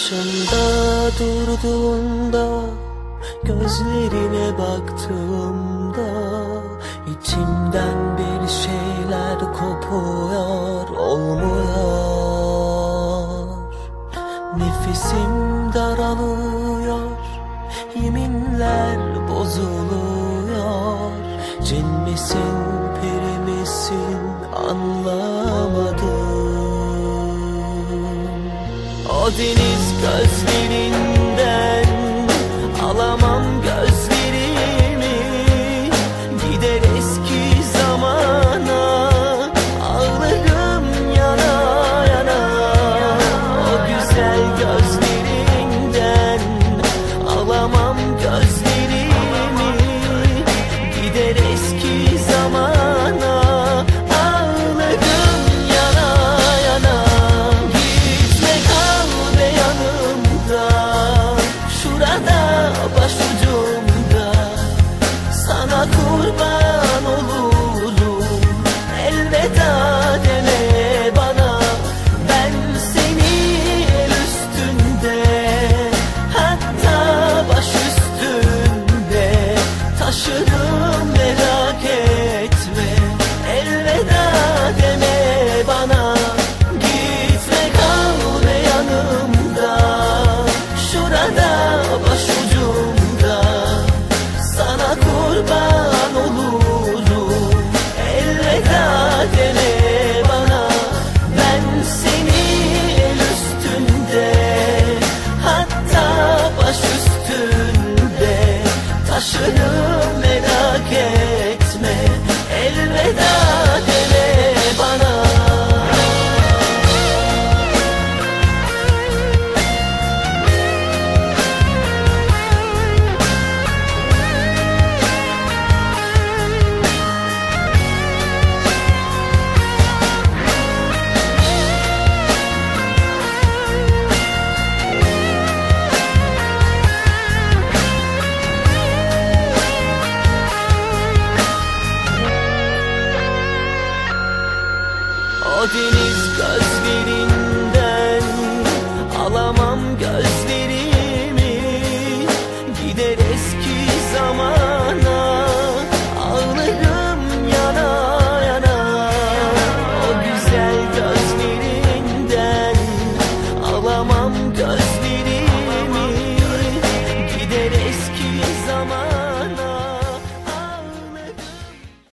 Karşımda durduğunda Gözlerine baktığımda içimden bir şeyler kopuyor Olmuyor. Nefesim daralıyor Yeminler bozuluyor. Cin misin O deniz gözlerinden nada basta Akdeniz gazı